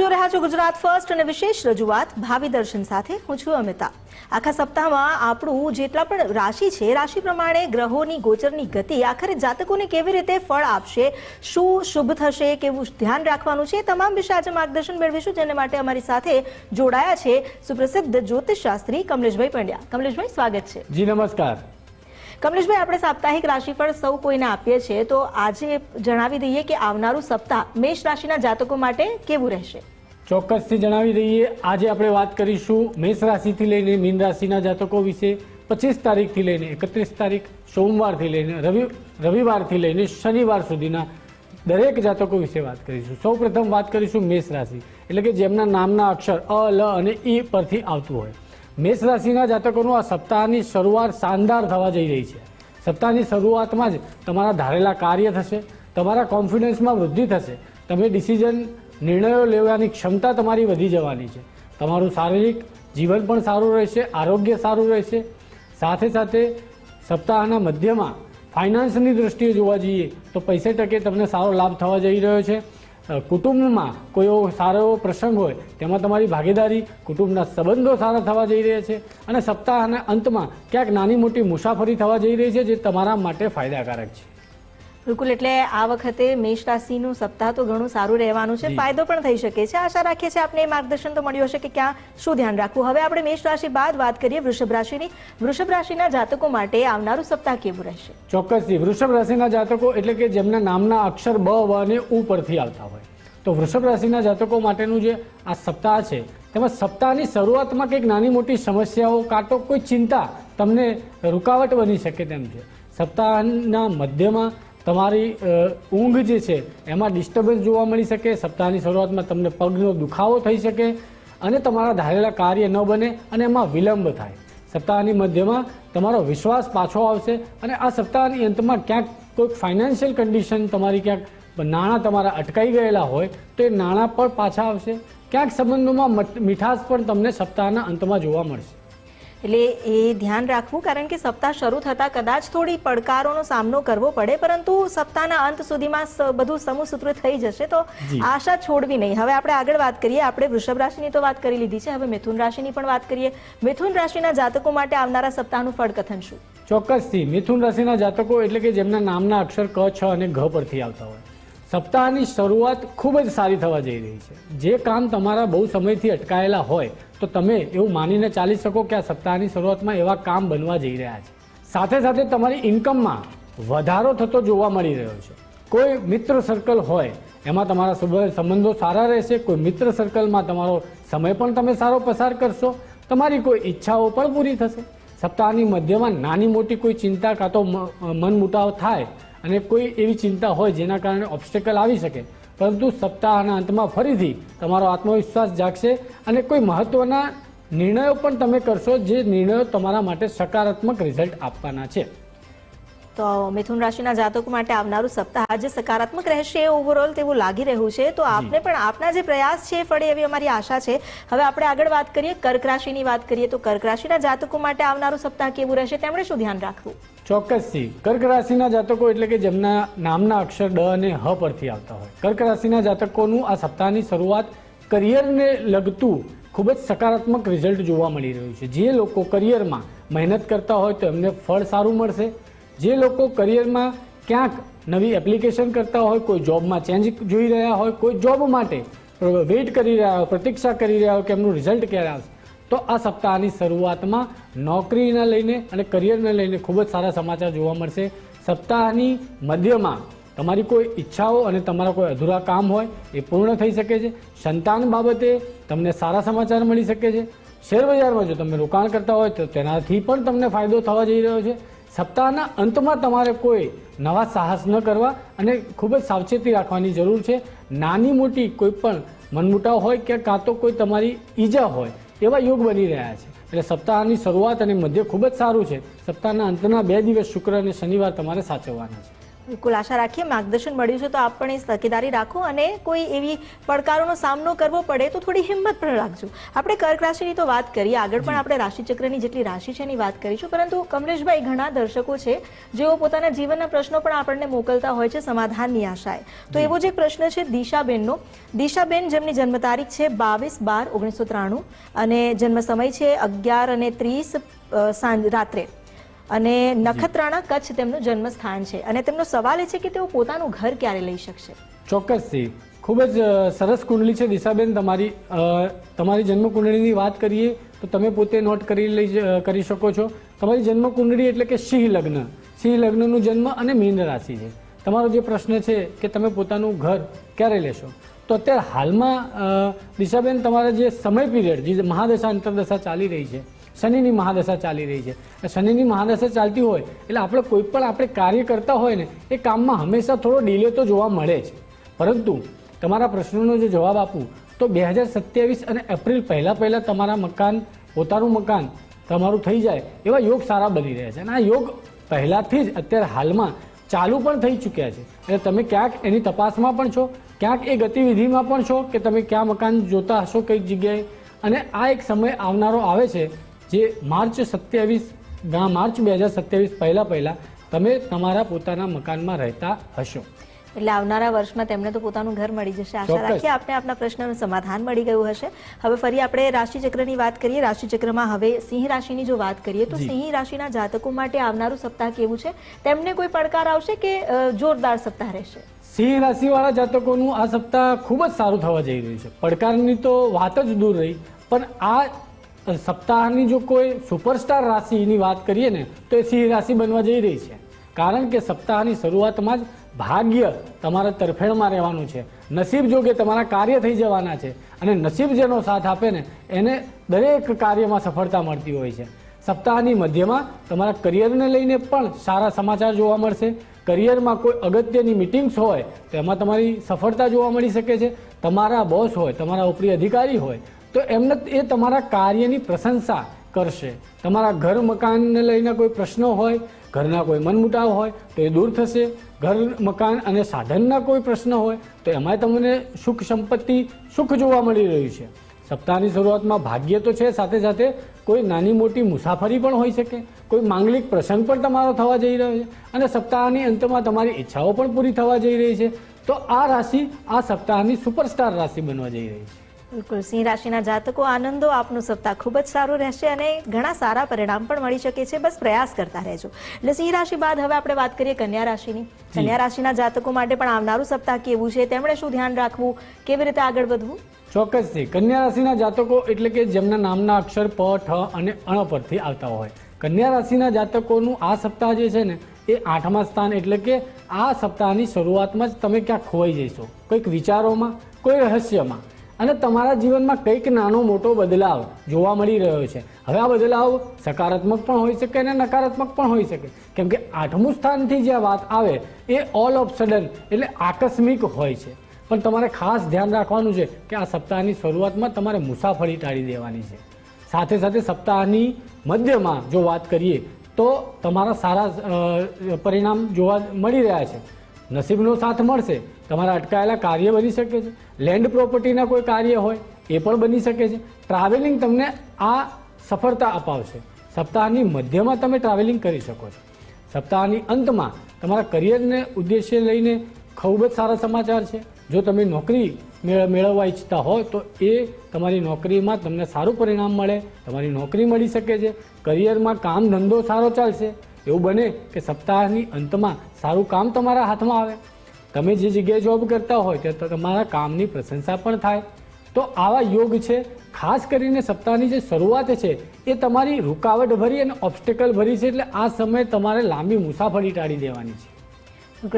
જોઈ રહ્યા છો ગુજરાત ફર્સ્ટ અને વિશેષ રજૂઆત ભાવિ દર્શન સાથે. હું છું અમિતા. આખા સપ્તાહમાં આપણું જેટલા પણ રાશિ છે, રાશિ પ્રમાણે ગ્રહોની ગોચરની ગતિ આખરે જાતકોને કેવી રીતે ફળ આપશે, શું શુભ થશે, કેવું ધ્યાન રાખવાનું છે તમામ વિશે આજે માર્ગદર્શન મેળવીશું, જેને માટે અમારી સાથે જોડાયા છે સુપ્રસિદ્ધ જ્યોતિષ શાસ્ત્રી કમલેશભાઈ પંડ્યા. કમલેશભાઈ, સ્વાગત છે. જી, નમસ્કાર. કમલેશભાઈ, આપણે સાપ્તાહિક રાશિફળ સૌ કોઈને આપીએ છીએ. તો આજે જણાવી દઈએ કે આવનારું સપ્તાહ મેષ રાશિના જાતકો માટે કેવું રહેશે? ચોક્કસથી જણાવી દઈએ, આજે આપણે વાત કરીશું મેષ રાશિથી લઈને મીન રાશિના જાતકો વિશે. પચીસ તારીખથી લઈને એકત્રીસ તારીખ, સોમવારથી લઈને રવિ, રવિવારથી લઈને શનિવાર સુધીના દરેક જાતકો વિશે વાત કરીશું. સૌ પ્રથમ વાત કરીશું મેષ રાશિ, એટલે કે જેમના નામના અક્ષર અ, લ અને ઈ પરથી આવતું હોય. મેષ રાશિના જાતકોનું આ સપ્તાહની શરૂઆત શાનદાર થવા જઈ રહી છે. સપ્તાહની શરૂઆતમાં જ તમારા ધારેલા કાર્ય થશે, તમારા કોન્ફિડન્સમાં વૃદ્ધિ થશે, તમે ડિસિઝન, નિર્ણયો લેવાની ક્ષમતા તમારી વધી જવાની છે. તમારું શારીરિક જીવન પણ સારું રહેશે, આરોગ્ય સારું રહેશે. સાથે સાથે સપ્તાહના મધ્યમાં ફાઇનાન્સની દૃષ્ટિએ જોવા જઈએ તો પૈસે ટકે તમને સારો લાભ થવા જઈ રહ્યો છે. કુટુંબમાં કોઈ એવો સારો એવો પ્રસંગ હોય, તેમાં તમારી ભાગીદારી, કુટુંબના સંબંધો સારા થવા જઈ રહ્યા છે અને સપ્તાહના અંતમાં ક્યાંક નાની મોટી મુસાફરી થવા જઈ રહી છે, જે તમારા માટે ફાયદાકારક છે. બિલકુલ એટલે આ વખતે મેષ રાશિનું સપ્તાહ તો ઘણું સારું રહેવાનું છે. ફાયદો પણ થઈ શકે છે. આશા રાખીએ છીએ આપને માર્ગદર્શન તો મળ્યું હશે કે ક્યાં શું ધ્યાન રાખવું. હવે આપણે મેષ રાશિ બાદ વાત કરીએ વૃષભ રાશિની. વૃષભ રાશિના જાતકો માટે આવનારું સપ્તાહ કેવું રહેશે? ચોક્કસથી. વૃષભ રાશિના જાતકો એટલે કે જેમના નામના અક્ષર બ વ અને ઉ પરથી આવતા હોય. તો વૃષભ રાશિના જાતકો માટેનું જે આ સપ્તાહ છે તેમાં સપ્તાહની શરૂઆતમાં કંઈક નાની મોટી સમસ્યાઓ કાં તો કોઈ ચિંતા તમને રૂકાવટ બની શકે તેમ છે. સપ્તાહના મધ્યમાં તમારી ઊંઘ જે છે, એમાં ડિસ્ટર્બન્સ જોવા મળી શકે, સપ્તાહની શરૂઆતમાં તમને પગનો દુખાવો થઈ શકે અને તમારા ધારેલા કાર્ય ન બને અને એમાં વિલંબ થાય. સપ્તાહની મધ્યમાં તમારો વિશ્વાસ પાછો આવશે અને આ સપ્તાહની અંતમાં ક્યાંક કોઈક ફાઇનાન્શિયલ કન્ડિશન તમારી ક્યાંક નાણાં તમારા અટકાઈ ગયેલા હોય, તો એ નાણાં પણ પાછા આવશે. ક્યાંક સંબંધોમાં મીઠાશ પણ તમને સપ્તાહના અંતમાં જોવા મળશે. એટલે એ ધ્યાન રાખવું કારણ કે સપ્તાહ શરૂ થતાં કદાચ થોડી પડકારોનો સામનો કરવો પડે પરંતુ સપ્તાહના અંત સુધીમાં બધું સમૂહસૂત્ર થઈ જશે તો. આશા છોડવી નહીં. હવે આપણે આગળ વાત કરીએ આપણે વૃષભ રાશિની તો વાત કરી લીધી છે હવે મિથુન રાશિની પણ વાત કરીએ. મિથુન રાશિના જાતકો માટે આવનારા સપ્તાહનું ફળકથન શું? ચોક્કસથી મિથુન રાશિના જાતકો એટલે કે જેમના નામના અક્ષર ક છ અને ઘ પરથી આવતા હોય. સપ્તાહની શરૂઆત ખૂબ જ સારી થવા જઈ રહી છે. જે કામ તમારા બહુ સમયથી અટકાયેલા હોય તો તમે એવું માનીને ચાલી શકો કે આ સપ્તાહની શરૂઆતમાં એવા કામ બનવા જઈ રહ્યા છે. સાથે સાથે તમારી ઇન્કમમાં વધારો થતો જોવા મળી રહ્યો છે. કોઈ મિત્ર સર્કલ હોય, એમાં તમારા સંબંધો સારા રહેશે. કોઈ મિત્ર સર્કલમાં તમારો સમય પણ તમે સારો પસાર કરશો. તમારી કોઈ ઈચ્છાઓ પણ પૂરી થશે. સપ્તાહની મધ્યમાં નાની મોટી કોઈ ચિંતા કાં તો મન મુટાવ થાય અને કોઈ એવી ચિંતા હોય જેના કારણે ઓબ્સ્ટેકલ આવી શકે પરંતુ સપ્તાહના અંતમાં ફરીથી તમારો આત્મવિશ્વાસ જાગશે અને કોઈ મહત્વના નિર્ણયો પણ તમે કરશો જે નિર્ણયો તમારા માટે સકારાત્મક રિઝલ્ટ આપવાના છે. તો મિથુન રાશિના જાતકો માટે આવનારું સપ્તાહ આજે સકારાત્મક રહેશે ઓવરઓલ તેવું લાગી રહ્યું છે. તો આપને પણ આપના જે પ્રયાસ છે એ ફળે એવી અમારી આશા છે. હવે આપણે આગળ વાત કરીએ કર્ક રાશિની વાત કરીએ તો કર્ક રાશિના જાતકો માટે આવનારું સપ્તાહ કેવું રહેશે તેમણે શું ધ્યાન રાખવું? ચોક્કસથી. કર્ક રાશિના જાતકો એટલે કે જેમના નામના અક્ષર ડ અને હ પરથી આવતા હોય. કર્ક રાશિના જાતકોનું આ સપ્તાહની શરૂઆત કરિયરને લગતું ખૂબ જ સકારાત્મક રિઝલ્ટ જોવા મળી રહ્યું છે. જે લોકો કરિયરમાં મહેનત કરતા હોય તો એમને ફળ સારું મળશે. જે લોકો કરિયરમાં ક્યાંક નવી એપ્લિકેશન કરતા હોય, કોઈ જોબમાં ચેન્જ જોઈ રહ્યા હોય, કોઈ જોબ માટે વેઇટ કરી રહ્યા હોય, પ્રતીક્ષા કરી રહ્યા હોય કે એમનું રિઝલ્ટ ક્યારે આવશે. તો આ સપ્તાહની શરૂઆતમાં નોકરીને લઈને અને કરિયરને લઈને ખૂબ જ સારા સમાચાર જોવા મળશે. સપ્તાહની મધ્યમાં તમારી કોઈ ઈચ્છાઓ અને તમારા કોઈ અધૂરા કામ હોય એ પૂર્ણ થઈ શકે છે. સંતાન બાબતે તમને સારા સમાચાર મળી શકે છે. શેરબજારમાં જો તમે રોકાણ કરતા હોય તો તેનાથી પણ તમને ફાયદો થવા જઈ રહ્યો છે. સપ્તાહના અંતમાં તમારે કોઈ નવા સાહસ ન કરવા અને ખૂબ જ સાવચેતી રાખવાની જરૂર છે. નાની મોટી કોઈ પણ મનમુટાવ હોય કે કાં તો કોઈ તમારી ઈજા હોય એવા યોગ બની રહ્યા છે. એટલે સપ્તાહની શરૂઆત અને મધ્ય ખૂબ જ સારું છે. સપ્તાહના અંતના બે દિવસ શુક્ર અને શનિવાર તમારે સાચવવાના છે. બિલકુલ આશા રાખીએ માર્ગદર્શન મળ્યું છે તો આપ પણ એ તકેદારી રાખો અને કોઈ એવી પડકારોનો સામનો કરવો પડે તો થોડી હિંમત પણ રાખજો. આપણે કર્ક રાશિની તો વાત કરીએ આગળ પણ આપણે રાશિચક્રની જેટલી રાશિ છે એની વાત કરીશું પરંતુ કમલેશભાઈ ઘણા દર્શકો છે જેઓ પોતાના જીવનના પ્રશ્નો પણ આપણને મોકલતા હોય છે સમાધાનની આશાએ. તો એવો જે પ્રશ્ન છે દિશાબેનનો. દિશાબેન જેમની જન્મ તારીખ છે બાવીસ બાર ઓગણીસો ત્રાણું અને જન્મ સમય છે અગિયાર અને ત્રીસ સાંજ રાત્રે. અને નખત્રાણા કચ્છ તેમનું જન્મસ્થાન છે. અને તેમનો સવાલ એ છે કે તેઓ પોતાનું ઘર ક્યારે લઈ શકશે? ચોક્કસથી. ખૂબ જ સરસ કુંડલી છે દિશાબેન તમારી. તમારી જન્મ કુંડળીની વાત કરીએ તો તમે પોતે નોટ કરી લઈ કરી શકો છો. તમારી જન્મ કુંડળી એટલે કે સિંહ લગ્ન. સિંહ લગ્નનું જન્મ અને મીન રાશિ છે. તમારો જે પ્રશ્ન છે કે તમે પોતાનું ઘર ક્યારે લેશો? તો અત્યારે હાલમાં દિશાબેન તમારા જે સમય પીરિયડ જે મહાદશા અંતરદશા ચાલી રહી છે શનિની મહાદશા ચાલી રહી છે. શનિની મહાદશા ચાલતી હોય એટલે આપણે કોઈ પણ આપણે કાર્ય કરતા હોય ને, એ કામમાં હંમેશા થોડો ડીલે તો જોવા મળે જ. પરંતુ તમારા પ્રશ્નોનો જો જવાબ આપું, તો બે હજાર સત્યાવીસ અને એપ્રિલ પહેલાં પહેલાં તમારા મકાન, પોતાનું મકાન તમારું થઈ જાય એવા યોગ સારા બની રહ્યા છે. અને આ યોગ પહેલાંથી જ અત્યારે હાલમાં ચાલુ પણ થઈ ચૂક્યા છે. એટલે તમે ક્યાંક એની તપાસમાં પણ છો, ક્યાંક એ ગતિવિધિમાં પણ છો કે તમે ક્યાં મકાન જોતા હશો કઈ જગ્યાએ. અને આ એક સમય આવનારો આવે છે જે માર્ચ સત્યાવીસ માર્ચ બે હજાર સત્યાવીસ પહેલાં પહેલાં તમે તમારા પોતાના મકાનમાં રહેતા હશો. એટલે આવનારા વર્ષમાં તેમને તો પોતાનું ઘર મળી જશે. આશા રાખીએ આપણે આપણા પ્રશ્નનું સમાધાન મળી ગયું હશે. હવે ફરી આપણે રાશિચક્રની વાત કરીએ. રાશિચક્રમાં હવે સિંહ રાશિની જો વાત કરીએ તો સિંહ રાશિના જાતકો માટે આવનારું સપ્તાહ કેવું છે? તેમને કોઈ પડકાર આવશે કે જોરદાર સપ્તાહ રહેશે? સિંહ રાશિવાળા જાતકોનું આ સપ્તાહ ખૂબ જ સારું થવા જઈ રહ્યું છે. પડકારની તો વાત જ દૂર રહી. પણ આ સપ્તાહની જો કોઈ સુપરસ્ટાર રાશિની વાત કરીએ ને, તો એ સિંહ રાશિ બનવા જઈ રહી છે. કારણ કે સપ્તાહની શરૂઆતમાં જ ભાગ્ય તમારા તરફેણમાં રહેવાનું છે. નસીબ જોગે તમારા કાર્ય થઈ જવાના છે અને નસીબ જેનો સાથ આપે ને, એને દરેક કાર્યમાં સફળતા મળતી હોય છે. સપ્તાહની મધ્યમાં તમારા કરિયરને લઈને પણ સારા સમાચાર જોવા મળશે. કરિયરમાં કોઈ અગત્યની મિટિંગ્સ હોય, તો એમાં તમારી સફળતા જોવા મળી શકે છે. તમારા બોસ હોય, તમારા ઉપરી અધિકારી હોય તો એમને એ તમારા કાર્યની પ્રશંસા કરશે. તમારા ઘર મકાનને લઈને કોઈ પ્રશ્નો હોય, ઘરના કોઈ મનમુટાવ હોય, તો એ દૂર થશે. ઘર, મકાન અને સાધનના કોઈ પ્રશ્ન હોય, તો એમાં તમને સુખ સંપત્તિ, સુખ જોવા મળી રહ્યું છે. સપ્તાહની શરૂઆતમાં ભાગ્ય તો છે, સાથે સાથે કોઈ નાની મોટી મુસાફરી પણ હોઈ શકે. કોઈ માંગલિક પ્રસંગ પણ તમારો થવા જઈ રહ્યો છે. અને સપ્તાહની અંતમાં તમારી ઈચ્છાઓ પણ પૂરી થવા જઈ રહી છે. તો આ રાશિ, આ સપ્તાહની સુપરસ્ટાર રાશિ બનવા જઈ રહી છે. બિલકુલ સિંહ રાશિના જાતકો આનંદો આપનું સપ્તાહ ખૂબ જ સારું રહેશે અને ઘણા સારા પરિણામ પણ મળી શકે છે. બસ પ્રયાસ કરતા રહેજો. એટલે સિંહ રાશિ બાદ હવે આપણે વાત કરીએ કન્યા રાશિની. કન્યા રાશિના જાતકો માટે પણ આવનારું સપ્તાહ કેવું છે? તેમણે શું ધ્યાન રાખવું? કેવી રીતે આગળ વધવું? ચોક્કસથી કન્યા રાશિના જાતકો એટલે કે જેમના નામના અક્ષર પ ઠ અને અણ પરથી આવતા હોય. કન્યા રાશિના જાતકોનું આ સપ્તાહ જે છે ને એ આઠમા સ્થાન એટલે કે આ સપ્તાહની શરૂઆતમાં જ તમે ક્યાંક ખોવાઈ જઈશો. કોઈક વિચારોમાં કોઈ રહસ્યમાં. અને તમારા જીવનમાં કંઈક નાનો મોટો બદલાવ જોવા મળી રહ્યો છે. હવે આ બદલાવ સકારાત્મક પણ હોઈ શકે અને નકારાત્મક પણ હોઈ શકે. કેમ કે આઠમું સ્થાનથી જે વાત આવે, એ ઓલ ઓફ સડન એટલે આકસ્મિક હોય છે. પણ તમારે ખાસ ધ્યાન રાખવાનું છે કે આ સપ્તાહની શરૂઆતમાં તમારે મુસાફરી ટાળી દેવાની છે. સાથે સાથે સપ્તાહની મધ્યમાં જો વાત કરીએ, તો તમારા સારા પરિણામ જોવા મળી રહ્યા છે. નસીબનો સાથ મળશે. તમારા અટકાયેલા કાર્ય બની શકે છે. લેન્ડ પ્રોપર્ટીના કોઈ કાર્ય હોય, એ પણ બની શકે છે. ટ્રાવેલિંગ તમને આ સફળતા અપાવશે. સપ્તાહની મધ્યમાં તમે ટ્રાવેલિંગ કરી શકો છો. સપ્તાહની અંતમાં તમારા કરિયરને ઉદ્દેશ્ય લઈને ખૂબ જ સારા સમાચાર છે. જો તમે નોકરી મેળ- મેળવવા ઈચ્છતા હો, તો એ તમારી નોકરીમાં તમને સારું પરિણામ મળે. તમારી નોકરી મળી શકે છે. કરિયરમાં કામ ધંધો સારો ચાલશે. એવું બને કે સપ્તાહની અંતમાં સારું કામ તમારા હાથમાં આવે. તમે જે જગ્યાએ જોબ કરતા હોય ત્યાં તમારા કામની પ્રશંસા પણ થાય. તો આવા યોગ છે, ખાસ કરીને સપ્તાહની જે શરૂઆત છે, એ તમારી રૂકાવટ ભરી અને ઓબ્સ્ટેકલ ભરી છે એટલે આ સમયે તમારે લાંબી મુસાફરી ટાળી દેવાની છે.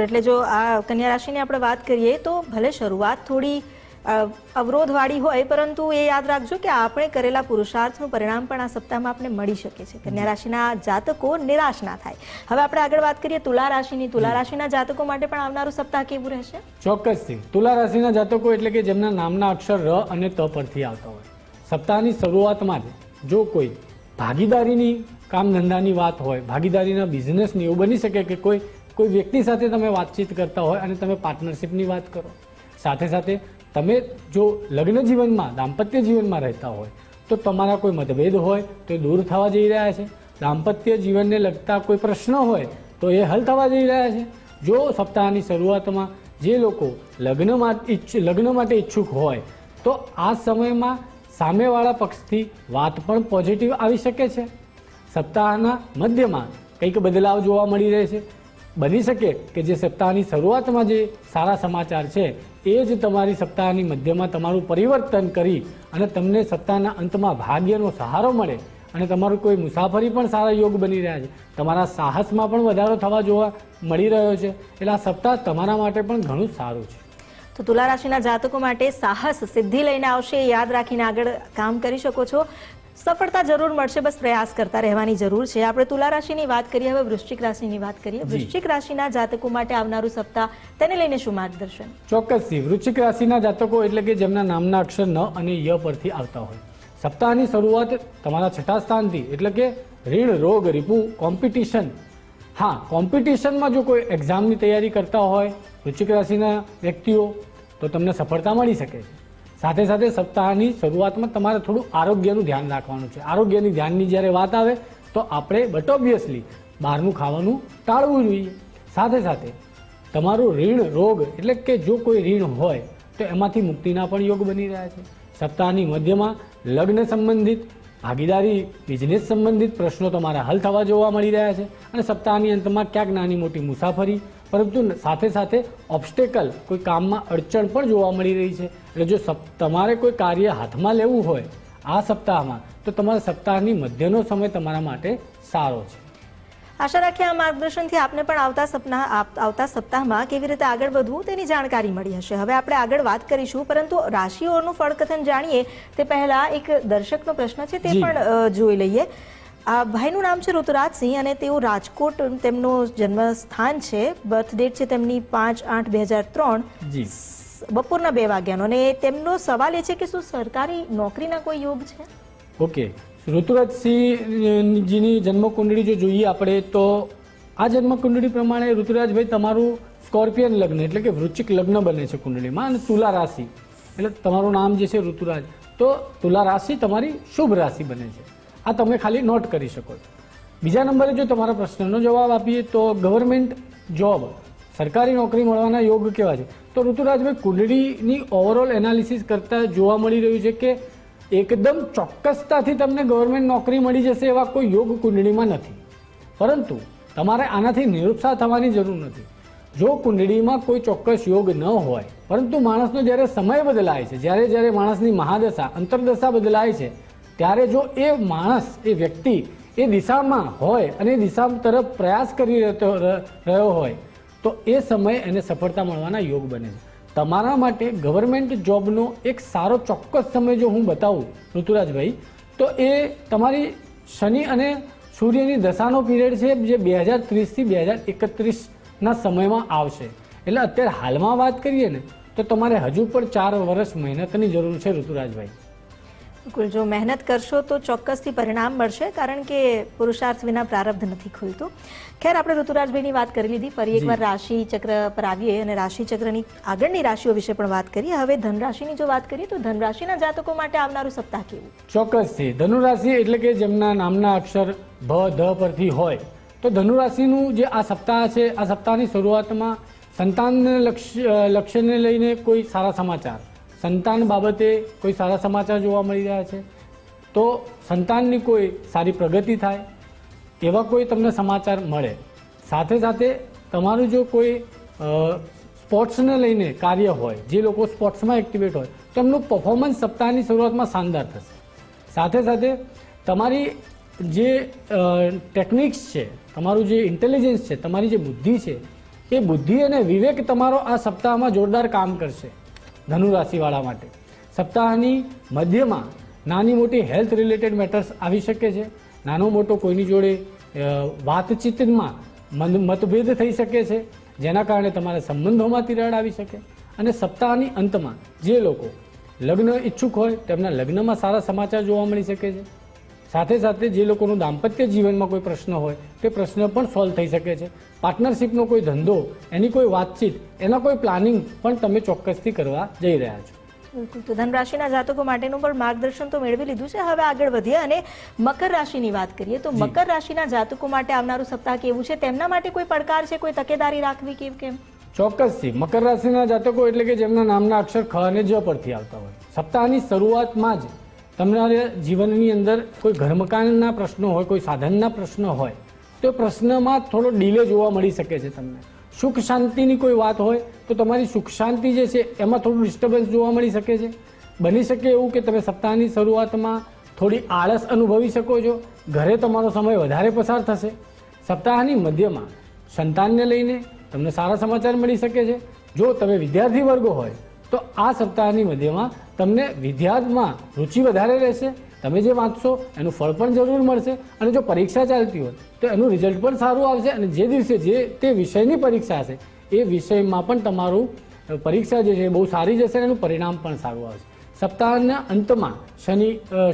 એટલે જો આ કન્યા રાશિની આપણે વાત કરીએ તો ભલે શરૂઆત થોડી અવરોધવાળી હોય પરંતુ એ યાદ રાખજો કે આપણે કરેલા પુરુષાર્થનું પરિણામ પણ આ સપ્તાહમાં આપણે મળી શકે છે. કન્યા રાશિના જાતકો નિરાશ ના થાય. હવે આપણે આગળ વાત કરીએ તુલા રાશિની. તુલા રાશિના જાતકો માટે પણ આવનારું સપ્તાહ કેવું રહેશે? ચોક્કસથી. તુલા રાશિના જાતકો એટલે કે જેમના નામના અક્ષર ર અને ત પરથી આવતા હોય. સપ્તાહની શરૂઆતમાં જ જો કોઈ ભાગીદારીની કામ ધંધાની વાત હોય ભાગીદારીના બિઝનેસની એવું બની શકે કે કોઈ કોઈ વ્યક્તિ સાથે તમે વાતચીત કરતા હોય અને તમે પાર્ટનરશિપની વાત કરો. સાથે સાથે તમે જો લગ્ન જીવનમાં, દાંપત્ય જીવનમાં રહેતા હોય, તો તમારા કોઈ મતભેદ હોય, તો એ દૂર થવા જઈ રહ્યા છે. દાંપત્ય જીવનને લગતા કોઈ પ્રશ્નો હોય, તો એ હલ થવા જઈ રહ્યા છે. જો સપ્તાહની શરૂઆતમાં જે લોકો લગ્ન ઈચ્છ લગ્ન માટે ઈચ્છુક હોય, તો આ સમયમાં સામેવાળા પક્ષથી વાત પણ પોઝિટિવ આવી શકે છે. સપ્તાહના મધ્યમાં કંઈક બદલાવ જોવા મળી રહે છે. બની શકે કે જે સપ્તાહની શરૂઆતમાં જે સારા સમાચાર છે, એ જ તમારી સપ્તાહની મધ્યમાં તમારું પરિવર્તન કરી અને તમને સપ્તાહના અંતમાં ભાગ્યનો સહારો મળે અને તમારું કોઈ મુસાફરી પણ સારા યોગ બની રહ્યા છે. તમારા સાહસમાં પણ વધારો થવા જોવા મળી રહ્યો છે. એટલે આ સપ્તાહ તમારા માટે પણ ઘણું સારું છે. તો તુલા રાશિના જાતકો માટે સાહસ સિદ્ધિ લઈને આવશે યાદ રાખીને આગળ કામ કરી શકો છો. સફળતા જરૂર મળશે બસ પ્રયાસ કરતા રહેવાની જરૂર છે. આપણે તુલા રાશિની વાત કરીએ હવે વૃશ્ચિક રાશિની વાત કરીએ. વૃશ્ચિક રાશિના જાતકો માટે આવનારું સપ્તાહ તેને લઈને શું માર્ગદર્શન? ચોક્કસથી. વૃશ્ચિક રાશિના જાતકો એટલે કે જેમના નામના અક્ષર ન અને ય પરથી આવતા હોય. સપ્તાહની શરૂઆત તમારા છઠ્ઠા સ્થાનથી એટલે કે ઋણ રોગ રીપુ કોમ્પિટિશન. હા કોમ્પિટિશનમાં જો કોઈ એક્ઝામની તૈયારી કરતા હોય વૃશ્ચિક રાશિના વ્યક્તિઓ તો તમને સફળતા મળી શકે છે. સાથે સાથે સપ્તાહની શરૂઆતમાં તમારે થોડું આરોગ્યનું ધ્યાન રાખવાનું છે. આરોગ્યની ધ્યાનની જ્યારે વાત આવે, તો આપણે બટ ઓબ્વિયસલી બહારનું ખાવાનું ટાળવું જોઈએ. સાથે સાથે તમારું ઋણ, રોગ એટલે કે જો કોઈ ઋણ હોય, તો એમાંથી મુક્તિના પણ યોગ બની રહ્યા છે. સપ્તાહની મધ્યમાં લગ્ન સંબંધિત, ભાગીદારી બિઝનેસ સંબંધિત પ્રશ્નો તમારા હલ થવા જોવા મળી રહ્યા છે. અને સપ્તાહની અંતમાં ક્યાંક નાની મોટી મુસાફરી પરંતુ સાથે સાથે ઓબ્સ્ટેકલ કોઈ કામમાં અડચણ પણ જોવા મળી રહી છે. એટલે જો તમારે કોઈ કાર્ય હાથમાં લેવું હોય આ સપ્તાહમાં તો તમારા સપ્તાહની મધ્યનો સમય તમારા માટે સારો છે. આશા રાખીએ આ માર્ગદર્શનથી આપને પણ આવતા સપના આવતા સપ્તાહમાં કેવી રીતે આગળ વધવું તેની જાણકારી મળી હશે. હવે આપણે આગળ વાત કરીશું પરંતુ રાશિઓનું ફળકથન જાણીએ તે પહેલા એક દર્શકનો પ્રશ્ન છે તે પણ જોઈ લઈએ. આ ભાઈનું નામ છે ઋતુરાજસિંહ અને તેઓ રાજકોટ તેમનો જન્મસ્થાન છે. બર્થ ડેટ છે તેમની પાંચ આઠ બે હજાર ત્રણ. જી. બપોરના બે વાગ્યાનો. અને તેમનો સવાલ એ છે કે શું સરકારી નોકરીના કોઈ યોગ છે? ઓકે. ઋતુરાજસિંહજીની જન્મકુંડળી જો જોઈએ આપણે તો આ જન્મકુંડળી પ્રમાણે ઋતુરાજભાઈ તમારું સ્કોર્પિયન લગ્ન એટલે કે વૃશ્ચિક લગ્ન બને છે કુંડળીમાં અને તુલા રાશિ. એટલે તમારું નામ જે છે ઋતુરાજ. તો તુલા રાશિ તમારી શુભ રાશિ બને છે. આ તમે ખાલી નોટ કરી શકો છો. બીજા નંબરે જો તમારા પ્રશ્નનો જવાબ આપીએ તો ગવર્મેન્ટ જોબ, સરકારી નોકરી મળવાના યોગ કેવા છે? તો ઋતુરાજભાઈ, કુંડળીની ઓવરઓલ એનાલિસિસ કરતાં જોવા મળી રહ્યું છે કે એકદમ ચોક્કસતાથી તમને ગવર્મેન્ટ નોકરી મળી જશે એવા કોઈ યોગ કુંડળીમાં નથી. પરંતુ તમારે આનાથી નિરુત્સાહ થવાની જરૂર નથી. જો કુંડળીમાં કોઈ ચોક્કસ યોગ ન હોય, પરંતુ માણસનો જ્યારે સમય બદલાય છે, જ્યારે જ્યારે માણસની મહાદશા, અંતરદશા બદલાય છે ત્યારે જો એ માણસ, એ વ્યક્તિ એ દિશામાં હોય અને એ દિશા તરફ પ્રયાસ કરી રહ્યો હોય, તો એ સમયે એને સફળતા મળવાના યોગ બને છે. તમારા માટે ગવર્મેન્ટ જોબનો એક સારો ચોક્કસ સમય જો હું બતાવું, ઋતુરાજભાઈ, તો એ તમારી શનિ અને સૂર્યની દશાનો પીરિયડ છે જે બે હજાર ત્રીસથી બે હજાર એકત્રીસના સમયમાં આવશે. એટલે અત્યારે હાલમાં વાત કરીએ ને, તો તમારે હજુ પણ ચાર વર્ષ મહેનતની જરૂર છે ઋતુરાજભાઈ. બિલકુલ જો મહેનત કરશો તો ચોક્કસથી પરિણામ મળશે કારણ કે પુરુષાર્થ વિના પ્રારબ્ધ નથી ખુલતું. ખેર આપણે ઋતુરાજભાઈની વાત કરી લીધી ફરી એકવાર રાશિ ચક્ર પર આવીએ અને રાશિ ચક્રની આગળની રાશિઓ વિશે પણ વાત કરીએ. હવે ધનરાશિની જો વાત કરીએ તો ધનરાશિના જાતકો માટે આવનારું સપ્તાહ કેવું? ચોક્કસથી. ધનુરાશિ એટલે કે જેમના નામના અક્ષર ભ ધ પરથી હોય તો ધનુરાશિનું જે આ સપ્તાહ છે આ સપ્તાહની શરૂઆતમાં સંતાન લક્ષ્ય લક્ષ્યને લઈને કોઈ સારા સમાચાર. સંતાન બાબતે કોઈ સારા સમાચાર જોવા મળી રહ્યા છે? તો સંતાનની કોઈ સારી પ્રગતિ થાય, એવા કોઈ તમને સમાચાર મળે? સાથે સાથે તમારું જો કોઈ સ્પોર્ટ્સને લઈને કાર્ય હોય, જે લોકો સ્પોર્ટ્સમાં એક્ટિવેટ હોય, તો એમનું પરફોર્મન્સ સપ્તાહની શરૂઆતમાં શાનદાર થશે. સાથે સાથે તમારી જે ટેકનિક્સ છે, તમારું જે ઇન્ટેલિજન્સ છે, તમારી જે બુદ્ધિ છે, એ બુદ્ધિ અને વિવેક તમારો આ સપ્તાહમાં જોરદાર કામ કરશે. ધનુ રાશિવાળા માટે. સપ્તાહની મધ્યમાં નાની મોટી હેલ્થ રિલેટેડ મેટર્સ આવી શકે છે. નાનો મોટો કોઈની જોડે વાતચીતમાં મન- મતભેદ થઈ શકે છે, જેના કારણે તમારા સંબંધોમાં તિરાડ આવી શકે. અને સપ્તાહની અંતમાં જે લોકો લગ્ન ઈચ્છુક હોય, તેમના લગ્નમાં સારા સમાચાર જોવા મળી શકે છે. સાથે સાથે જે લોકોનું દાંપત્ય જીવનમાં કોઈ પ્રશ્ન હોય તે પ્રશ્ન પણ સોલ્વ થઈ શકે છે. પાર્ટનરશિપનો કોઈ ધંધો એની કોઈ વાતચીત એના કોઈ પ્લાનિંગ પણ તમે ચોક્કસથી કરવા જઈ રહ્યા છો. બિલકુલ. તો ધન રાશિના જાતકો માટેનું પણ માર્ગદર્શન તો મેળવી લીધું છે. હવે આગળ વધીએ અને મકર રાશિની વાત કરીએ તો મકર રાશિના જાતકો માટે આવનારું સપ્તાહ કેવું છે? તેમના માટે કોઈ પડકાર છે? કોઈ તકેદારી રાખવી કેમ કેમ? ચોક્કસથી. મકર રાશિના જાતકો એટલે કે જેમના નામના અક્ષર ખ અને જ પરથી આવતા હોય. સપ્તાહની શરૂઆતમાં જ તમારા જીવનની અંદર કોઈ ઘરમકાનના પ્રશ્નો હોય, કોઈ સાધનના પ્રશ્નો હોય, તો પ્રશ્નમાં થોડો ડીલે જોવા મળી શકે છે તમને. સુખ શાંતિની કોઈ વાત હોય, તો તમારી સુખ શાંતિ જે છે, એમાં થોડું ડિસ્ટર્બન્સ જોવા મળી શકે છે. બની શકે એવું કે તમે સપ્તાહની શરૂઆતમાં થોડી આળસ અનુભવી શકો છો. ઘરે તમારો સમય વધારે પસાર થશે. સપ્તાહની મધ્યમાં સંતાનને લઈને તમને સારા સમાચાર મળી શકે છે. જો તમે વિદ્યાર્થી વર્ગો હોય તો આ સપ્તાહની મધ્યમાં તમને વિદ્યાર્થમાં રુચિ વધારે રહેશે, તમે જે વાંચશો એનું ફળ પણ જરૂર મળશે અને જો પરીક્ષા ચાલતી હોય તો એનું રિઝલ્ટ પણ સારું આવશે અને જે દિવસે જે તે વિષયની પરીક્ષા હશે, એ વિષયમાં પણ તમારું પરીક્ષા જે છે બહુ સારી જશે અને એનું પરિણામ પણ સારું આવશે. સપ્તાહના અંતમાં શનિ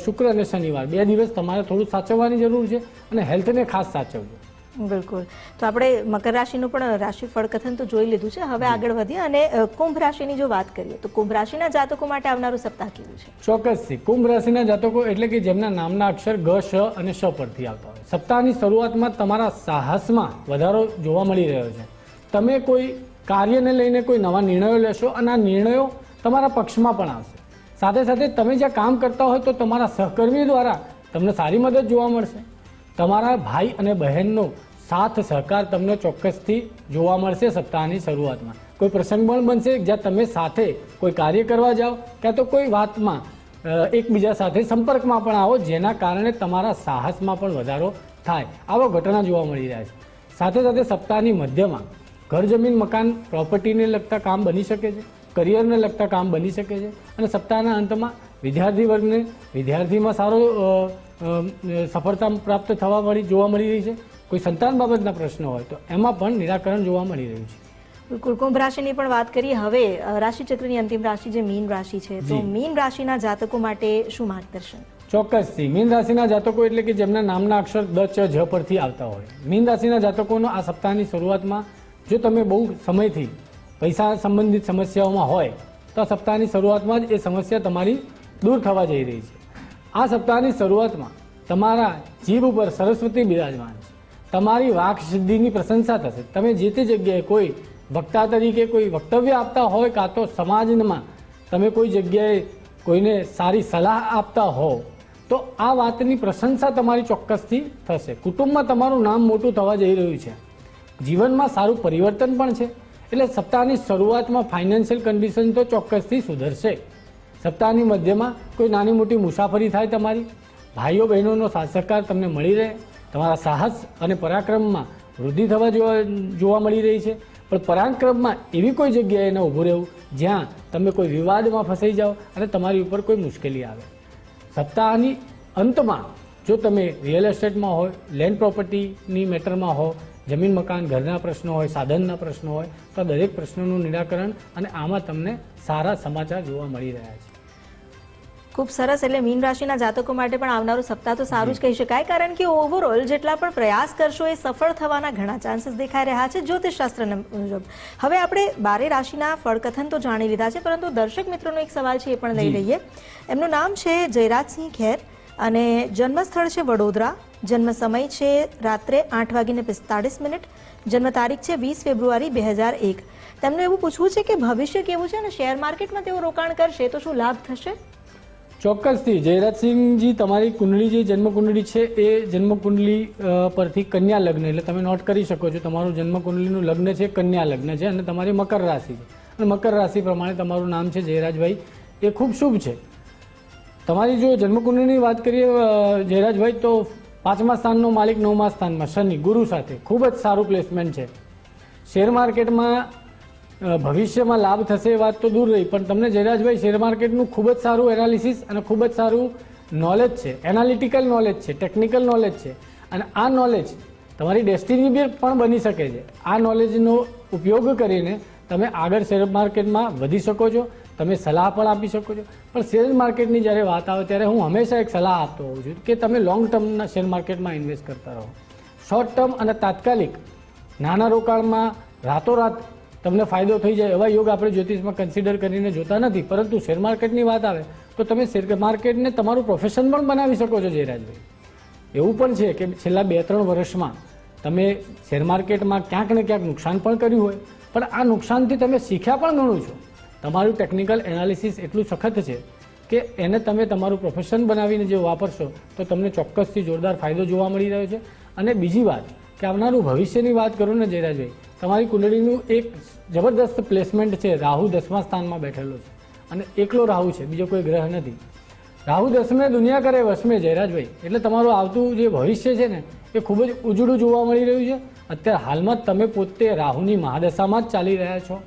શુક્ર અને શનિવાર, બે દિવસ તમારે થોડું સાચવવાની જરૂર છે અને હેલ્થને ખાસ સાચવજો. બિલકુલ. તો આપણે મકર રાશિનું પણ રાશિફળ કથન તો જોઈ લીધું છે. હવે આગળ વધીએ અને કુંભ રાશિની જો વાત કરીએ તો કુંભ રાશિના જાતકો માટે આવનારું સપ્તાહ કેવું છે? ચોક્કસથી કુંભ રાશિના જાતકો એટલે કે જેમના નામના અક્ષર ગ શ અને શ પરથી આવતા હોય. સપ્તાહની શરૂઆતમાં તમારા સાહસમાં વધારો જોવા મળી રહ્યો છે. તમે કોઈ કાર્યને લઈને કોઈ નવા નિર્ણયો લેશો અને આ નિર્ણયો તમારા પક્ષમાં પણ આવશે. સાથે સાથે તમે જ્યાં કામ કરતા હોય તો તમારા સહકર્મી દ્વારા તમને સારી મદદ જોવા મળશે. તમારા ભાઈ અને બહેનનો સાથ સહકાર તમને ચોક્કસથી જોવા મળશે સપ્તાહની શરૂઆતમાં. કોઈ પ્રસંગ પણ બનશે જ્યાં તમે સાથે કોઈ કાર્ય કરવા જાઓ, ક્યાં તો કોઈ વાતમાં એકબીજા સાથે સંપર્કમાં પણ આવો, જેના કારણે તમારા સાહસમાં પણ વધારો થાય. આવો ઘટના જોવા મળી રહ્યા છે. સાથે સાથે સપ્તાહની મધ્યમાં ઘર, જમીન, મકાન, પ્રોપર્ટીને લગતા કામ બની શકે છે, કરિયરને લગતા કામ બની શકે છે અને સપ્તાહના અંતમાં વિદ્યાર્થી વર્ગને વિદ્યાર્થીમાં સારો સફળતા પ્રાપ્ત થવા મળી જોવા મળી રહી છે. કોઈ સંતાન બાબતના પ્રશ્નો હોય તો એમાં પણ નિરાકરણ જોવા મળી રહ્યું છે. બિલકુલ કુંભ રાશિની પણ વાત કરીએ. હવે રાશિચક્રની અંતિમ રાશિ જે મીન રાશિ છે તો મીન રાશિના જાતકો માટે શું માર્ગદર્શન? ચોક્કસથી મીન રાશિના જાતકો એટલે કે જેમના નામના અક્ષર દ ચ જ પરથી આવતા હોય. મીન રાશિના જાતકોનો આ સપ્તાહની શરૂઆતમાં જો તમે બહુ સમયથી પૈસા સંબંધિત સમસ્યાઓમાં હોય તો આ સપ્તાહની શરૂઆતમાં જ એ સમસ્યા તમારી દૂર થવા જઈ રહી છે. આ સપ્તાહની શરૂઆતમાં તમારા જીભ ઉપર સરસ્વતી બિરાજમાન છે. તમારી વાક સિદ્ધિની પ્રશંસા થશે. તમે જે તે જગ્યાએ કોઈ વક્તા તરીકે કોઈ વક્તવ્ય આપતા હોય કાં તો સમાજમાં તમે કોઈ જગ્યાએ કોઈને સારી સલાહ આપતા હો, તો આ વાતની પ્રશંસા તમારી ચોક્કસથી થશે. કુટુંબમાં તમારું નામ મોટું થવા જઈ રહ્યું છે. જીવનમાં સારું પરિવર્તન પણ છે. એટલે સપ્તાહની શરૂઆતમાં ફાઇનાન્શિયલ કન્ડિશન તો ચોક્કસથી સુધરશે. સપ્તાહની મધ્યમાં કોઈ નાની મોટી મુસાફરી થાય તમારી? ભાઈઓ બહેનોનો સાથ સહકાર તમને મળી રહે. તમારા સાહસ અને પરાક્રમમાં વૃદ્ધિ થવા જોવા મળી રહી છે. પણ પરાક્રમમાં એવી કોઈ જગ્યાએ ન ઊભું રહેવું જ્યાં તમે કોઈ વિવાદમાં ફસાઈ જાઓ અને તમારી ઉપર કોઈ મુશ્કેલી આવે. સપ્તાહની અંતમાં જો તમે રિયલ એસ્ટેટમાં હોય, લેન્ડ પ્રોપર્ટીની મેટરમાં હો, જમીન, મકાન, ઘરના પ્રશ્નો હોય, સાધનના પ્રશ્નો હોય, તો દરેક પ્રશ્નોનું નિરાકરણ અને આમાં તમને સારા સમાચાર જોવા મળી રહ્યા છે. ખૂબ સરસ એટલે મીન રાશિના જાતકો માટે પણ આવનારું સપ્તાહ તો સારું જ કહી શકાય. કારણ કે ઓવરઓલ જેટલા પણ પ્રયાસ કરશો એ સફળ થવાના ઘણા ચાન્સીસ દેખાઈ રહ્યા છે જ્યોતિષશાસ્ત્ર મુજબ. હવે આપણે બારે રાશિના ફળકથન તો જાણી લીધા છે પરંતુ દર્શક મિત્રોનો એક સવાલ છે એ પણ લઈ. લઈએ. એમનું નામ છે જયરાજસિંહ ખેર અને જન્મસ્થળ છે વડોદરા. જન્મ સમય છે રાત્રે આઠ વાગીને પિસ્તાળીસ મિનિટ. જન્મ તારીખ છે વીસ ફેબ્રુઆરી બે હજાર એક. તેમનું એવું પૂછવું છે કે ભવિષ્ય કેવું છે અને શેર માર્કેટમાં તેઓ રોકાણ કરશે તો શું લાભ થશે? ચોક્કસથી જયરાજસિંહજી, તમારી કુંડળી જે જન્મકુંડળી છે, એ જન્મકુંડળી પરથી કન્યા લગ્ન. એટલે તમે નોટ કરી શકો છો, તમારું જન્મકુંડળીનું લગ્ન છે, કન્યા લગ્ન છે અને તમારી મકર રાશિ છે. અને મકર રાશિ પ્રમાણે તમારું નામ છે જયરાજભાઈ. એ ખૂબ શુભ છે. તમારી જો જન્મકુંડળીની વાત કરીએ જયરાજભાઈ, તો પાંચમા સ્થાનનો માલિક નવમા સ્થાનમાં શનિ, ગુરુ સાથે. ખૂબ જ સારું પ્લેસમેન્ટ છે. શેર માર્કેટમાં ભવિષ્યમાં લાભ થશે એ વાત તો દૂર રહી, પણ તમને જયરાજભાઈ શેર માર્કેટનું ખૂબ જ સારું એનાલિસિસ અને ખૂબ જ સારું નોલેજ છે. એનાલિટિકલ નોલેજ છે ટેકનિકલ નોલેજ છે. અને આ નોલેજ તમારી ડેસ્ટિની બી પણ બની શકે છે. આ નોલેજનો ઉપયોગ કરીને તમે આગળ શેર માર્કેટમાં વધી શકો છો, તમે સલાહ પણ આપી શકો છો. પણ શેર માર્કેટની જ્યારે વાત આવે ત્યારે હું હંમેશા એક સલાહ આપતો હોઉં છું કે તમે લોંગ ટર્મના શેર માર્કેટમાં ઇન્વેસ્ટ કરતા રહો. શોર્ટ ટર્મ અને તાત્કાલિક. નાના રોકાણમાં રાતોરાત તમને ફાયદો થઈ જાય એવા યોગ આપણે જ્યોતિષમાં કન્સિડર કરીને જોતા નથી. પરંતુ શેર માર્કેટની વાત આવે, તો તમે શેર માર્કેટને તમારું પ્રોફેશન પણ બનાવી શકો છો, જયરાજભાઈ. એવું પણ છે કે છેલ્લા બે ત્રણ વર્ષમાં તમે શેર માર્કેટમાં ક્યાંક ને ક્યાંક નુકસાન પણ કર્યું હોય, પણ આ નુકસાનથી તમે શીખ્યા પણ ઘણું છો. તમારું ટેકનિકલ એનાલિસિસ એટલું સખત છે કે એને તમે તમારું પ્રોફેશન બનાવીને જે વાપરશો, તો તમને ચોક્કસથી જોરદાર ફાયદો જોવા મળી રહ્યો છે. અને બીજી વાત, કે આવનારું ભવિષ્યની વાત કરું ને જયરાજભાઈ તમારી કુંડળીનું એક જબરદસ્ત પ્લેસમેન્ટ છે, રાહુ દસમા સ્થાનમાં બેઠેલો છે. અને એકલો રાહુ છે, બીજો કોઈ ગ્રહ નથી. રાહુ દસમે દુનિયા કરે, વસમે જયરાજભાઈ. એટલે તમારું આવતું જે ભવિષ્ય છે ને, એ ખૂબ જ ઉજળું જોવા મળી રહ્યું છે. અત્યારે હાલમાં તમે પોતે રાહુની મહાદશામાં જ ચાલી રહ્યા છો.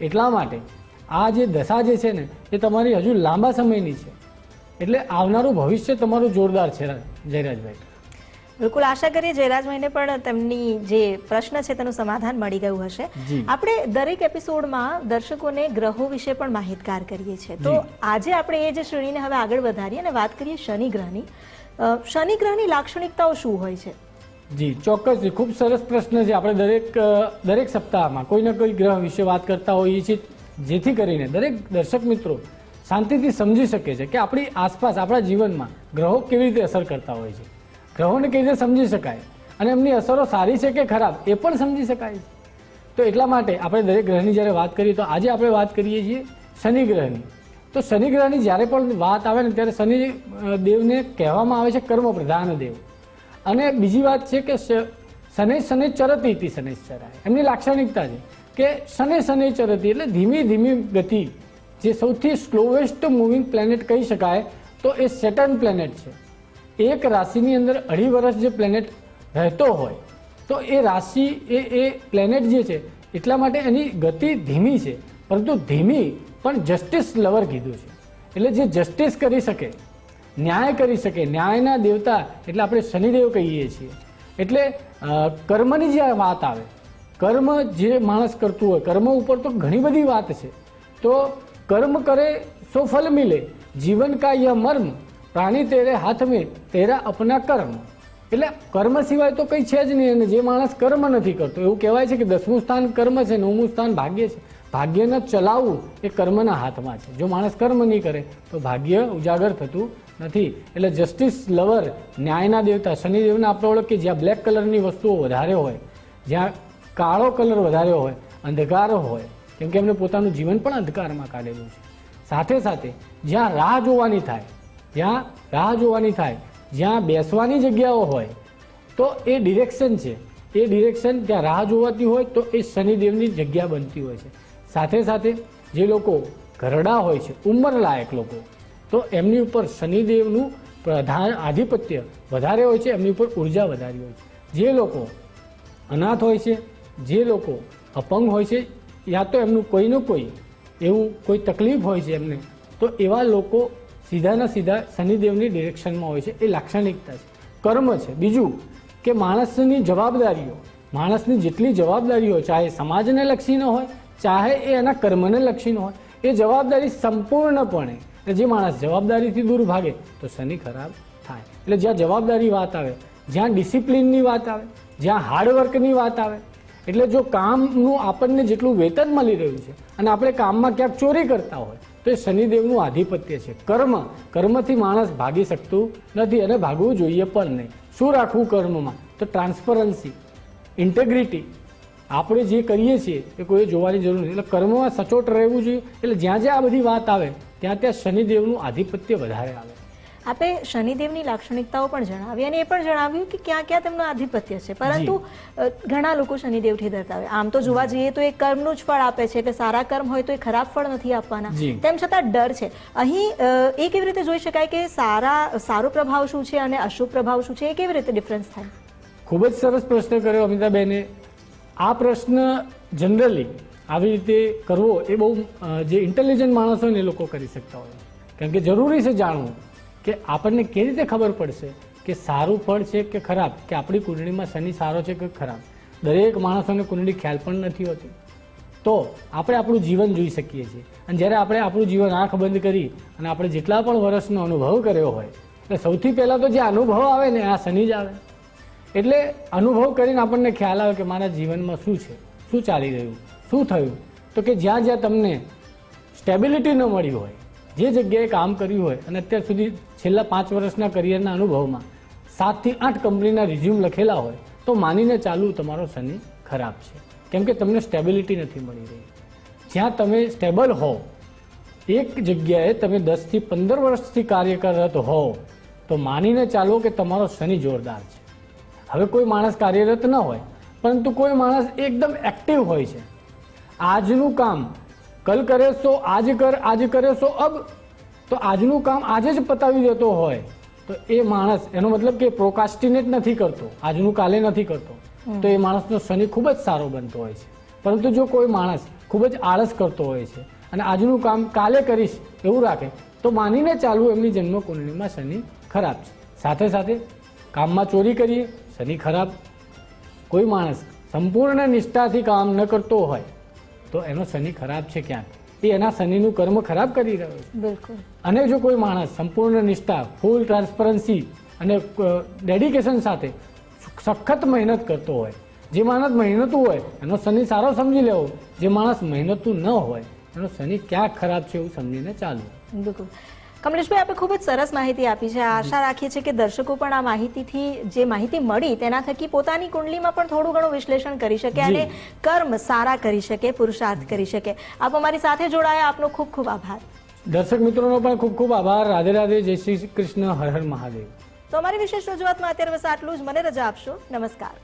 એટલા માટે આ જે દશા જે છે ને, એ તમારી હજુ લાંબા સમયની છે. એટલે આવનારું ભવિષ્ય તમારું જોરદાર છે, જયરાજભાઈ. બિલકુલ આશા કરીએ જયરાજભાઈને પણ તેમની જે પ્રશ્ન છે તેનું સમાધાન મળી ગયું હશે. આપણે દરેક એપિસોડમાં દર્શકોને ગ્રહો વિશે પણ માહિતગાર કરીએ છીએ. તો આજે આપણે એ જે શ્રેણીને હવે આગળ વધારીએ અને વાત કરીએ શનિ ગ્રહની. શનિ ગ્રહની લાક્ષણિકતાઓ શું હોય છે? જી ચોક્કસ. ખૂબ સરસ પ્રશ્ન છે. આપણે દરેક દરેક સપ્તાહમાં કોઈ ને કોઈ ગ્રહ વિશે વાત કરતા હોઈએ છીએ જેથી કરીને દરેક દર્શક મિત્રો શાંતિથી સમજી શકે છે કે આપણી આસપાસ આપણા જીવનમાં ગ્રહો કેવી રીતે અસર કરતા હોય છે. ગ્રહોને કઈ રીતે સમજી શકાય. અને એમની અસરો સારી છે કે ખરાબ, એ પણ સમજી શકાય તો એટલા માટે આપણે દરેક ગ્રહની જ્યારે વાત કરીએ, તો આજે આપણે વાત કરીએ છીએ શનિ ગ્રહની. તો શનિ ગ્રહની જ્યારે પણ વાત આવે ને, ત્યારે શનિ દેવને કહેવામાં આવે છે કર્મ પ્રધાન દેવ. અને બીજી વાત છે કે શનિ શનૈ ચરતી હતી શનિશ્ચરાય એમની લાક્ષણિકતા છે કે શનિ શનિ ચરતી એટલે ધીમી ધીમી ગતિ. જે સૌથી સ્લોવેસ્ટ મૂવિંગ પ્લેનેટ કહી શકાય, તો એ સેટર્ન પ્લેનેટ છે. એક રાશિની અંદર અઢી વર્ષ જે પ્લેનેટ રહેતો હોય, તો એ રાશિ એ એ પ્લેનેટ જે છે, એટલા માટે એની ગતિ ધીમી છે. પરંતુ ધીમી પણ જસ્ટિસ લવર કીધું છે. એટલે જે જસ્ટિસ કરી શકે, ન્યાય કરી શકે, ન્યાયના દેવતા એટલે આપણે શનિદેવ કહીએ છીએ. એટલે કર્મની જે વાત આવે, કર્મ જે માણસ કરતું હોય, કર્મ ઉપર તો ઘણી બધી વાત છે. તો કર્મ કરે, સો ફલ મિલે, જીવન કા યહ મર્મ પ્રાણી તેરે હાથ મેં તેરા અપના કર્મ. એટલે કર્મ સિવાય તો કંઈ છે જ નહીં અને જે માણસ કર્મ નથી કરતો, એવું કહેવાય છે કે દસમું સ્થાન કર્મ છે નવમું સ્થાન ભાગ્ય છે. ભાગ્યને ચલાવવું એ કર્મના હાથમાં છે. જો માણસ કર્મ નહીં કરે, તો ભાગ્ય ઉજાગર થતું નથી. એટલે જસ્ટિસ લવર ન્યાયના દેવતા, શનિદેવને આપણે ઓળખીએ, જ્યાં બ્લેક કલરની વસ્તુઓ વધારે હોય, જ્યાં કાળો કલર વધારે હોય, અંધકાર હોય, કેમ કે એમને પોતાનું જીવન પણ અંધકારમાં કાઢેલું છે. સાથે સાથે જ્યાં રાહ જોવાની થાય જ્યાં રાહ જોવાની થાય, જ્યાં બેસવાની જગ્યાઓ હોય, તો એ ડિરેક્શન છે. એ ડિરેક્શન ત્યાં રાહ જોવાતી હોય તો એ શનિદેવની જગ્યા બનતી હોય છે. સાથે સાથે જે લોકો ઘરડા હોય છે, ઉંમરલાયક લોકો, તો એમની ઉપર શનિદેવનું પ્રધાન આધિપત્ય વધારે હોય છે, એમની ઉપર ઊર્જા વધારે હોય છે. જે લોકો અનાથ હોય છે, જે લોકો અપંગ હોય છે, યા તો એમનું કોઈનું કોઈ એવું કોઈ તકલીફ હોય છે એમને, તો એવા લોકો સીધાના સીધા શનિદેવની ડિરેક્શનમાં હોય છે, એ લાક્ષણિકતા છે. કર્મ છે. બીજું કે માણસની જવાબદારીઓ, માણસની જેટલી જવાબદારીઓ ચાહે સમાજને લક્ષીનો હોય, ચાહે એ એના કર્મને લક્ષીનો હોય, એ જવાબદારી સંપૂર્ણપણે જે માણસ જવાબદારીથી દૂર ભાગે, તો શનિ ખરાબ થાય. એટલે જ્યાં જવાબદારી વાત આવે, જ્યાં ડિસિપ્લિનની વાત આવે, જ્યાં હાર્ડવર્કની વાત આવે, એટલે જો કામનું આપણને જેટલું વેતન મળી રહ્યું છે, અને આપણે કામમાં ક્યાંક ચોરી કરતા હોય તો એ શનિદેવનું આધિપત્ય છે. કર્મ, કર્મથી માણસ ભાગી શકતું નથી અને ભાગવું જોઈએ પણ નહીં. શું રાખવું કર્મમાં? તો ટ્રાન્સપરન્સી ઇન્ટેગ્રિટી આપણે જે કરીએ છીએ એ કોઈ જોવાની જરૂર નથી. એટલે કર્મમાં સચોટ રહેવું જોઈએ. એટલે જ્યાં જ્યાં આ બધી વાત આવે, ત્યાં ત્યાં શનિદેવનું આધિપત્ય વધારે આવે. આપે શનિદેવની લાક્ષણિકતાઓ પણ જણાવી અને એ પણ જણાવ્યું કે ક્યાં ક્યાં તેમનું આધિપત્ય છે. પરંતુ ઘણા લોકો શનિદેવથી ડરતા હોય. આમ તો જોવા જઈએ તો એ કર્મનું જ ફળ આપે છે કે સારા કર્મ હોય તો એ ખરાબ ફળ નથી આપવાના. તેમ છતાં ડર છે. અહીં એ કેવી રીતે જોઈ શકાય કે સારા સારો પ્રભાવ શું છે અને અશુભ પ્રભાવ શું છે? એ કેવી રીતે ડિફરન્સ થાય? ખૂબ જ સરસ પ્રશ્ન કર્યો અમિતાબેને. આ પ્રશ્ન જનરલી આવી રીતે કરવો એ બહુ જે ઇન્ટેલિજન્ટ માણસો હોય ને એ લોકો કરી શકતા હોય. કેમ કે જરૂરી છે જાણવું. કે આપણને કેવી રીતે ખબર પડશે કે સારું ફળ છે કે ખરાબ? કે આપણી કુંડળીમાં શનિ સારો છે કે ખરાબ? દરેક માણસોને કુંડળી ખ્યાલ પણ નથી હોતી. તો આપણે આપણું જીવન જોઈ શકીએ છીએ. અને જ્યારે આપણે આપણું જીવન આંખ બંધ કરી અને આપણે જેટલા પણ વર્ષનો અનુભવ કર્યો હોય, એટલે સૌથી પહેલાં તો જે અનુભવ આવે ને, આ શનિ જ આવે. એટલે અનુભવ કરીને આપણને ખ્યાલ આવે કે મારા જીવનમાં શું છે? શું ચાલી રહ્યું? શું થયું? તો કે જ્યાં જ્યાં તમને સ્ટેબિલિટી ન મળી હોય જે જગ્યાએ કામ કર્યું હોય અને અત્યાર સુધી છેલ્લા પાંચ વર્ષના કરિયરના અનુભવમાં સાતથી આઠ કંપનીના રિઝ્યુમ લખેલા હોય, તો માનીને ચાલવું તમારો શનિ ખરાબ છે. કેમ કે તમને સ્ટેબિલિટી નથી મળી રહી. જ્યાં તમે સ્ટેબલ હો, એક જગ્યાએ તમે દસથી પંદર વર્ષથી કાર્યરત હો, તો માનીને ચાલો કે તમારો શનિ જોરદાર છે. હવે કોઈ માણસ કાર્યરત ન હોય, પરંતુ કોઈ માણસ એકદમ એક્ટિવ હોય છે. આજનું કામ કલ કરે સો, આજ કર, આજ કરે સો, અબ. તો આજનું કામ આજે જ પતાવી દેતો હોય તો એ માણસ, એનો મતલબ કે પ્રોકાસ્ટિનેટ નથી કરતો, આજનું કાલે નથી કરતો. તો એ માણસનો શનિ ખૂબ જ સારો બનતો હોય છે. પરંતુ જો કોઈ માણસ ખૂબ જ આળસ કરતો હોય છે અને આજનું કામ કાલે કરીશ એવું રાખે, તો માનીને ચાલવું એમની જન્મ કુંડળીમાં શનિ ખરાબ છે. સાથે સાથે કામમાં ચોરી કરીએ, શનિ ખરાબ. કોઈ માણસ સંપૂર્ણ નિષ્ઠાથી કામ ન કરતો હોય તો એનો શનિ ખરાબ છે ક્યાંક એ એના શનિનું કર્મ ખરાબ કરી રહ્યો છે. બિલકુલ. અને જો કોઈ માણસ સંપૂર્ણ નિષ્ઠા ફૂલ ટ્રાન્સપરન્સી અને ડેડિકેશન સાથે સખત મહેનત કરતો હોય જે માણસ મહેનતું હોય એનો શનિ સારો સમજી લેવો. જે માણસ મહેનતું ન હોય એનો શનિ ક્યાંક ખરાબ છે એવું સમજીને ચાલવું બિલકુલ. કમલેશભાઈ આપે ખૂબ જ સરસ માહિતી આપી છે. આશા રાખીએ છીએ કે દર્શકો પણ આ માહિતીથી જે માહિતી મળી તેના થકી પોતાની કુંડલીમાં પણ થોડું ઘણું વિશ્લેષણ કરી શકે અને કર્મ સારા કરી શકે પુરુષાર્થ કરી શકે. આપ અમારી સાથે જોડાયા. આપનો ખૂબ ખૂબ આભાર. દર્શક મિત્રોનો પણ ખૂબ ખૂબ આભાર. રાધે રાધે. જય શ્રી કૃષ્ણ. હર હર મહાદેવ. તો અમારી વિશેષ રજૂઆતમાં અત્યારે બસ આટલું જ. મને રજા આપશો. નમસ્કાર.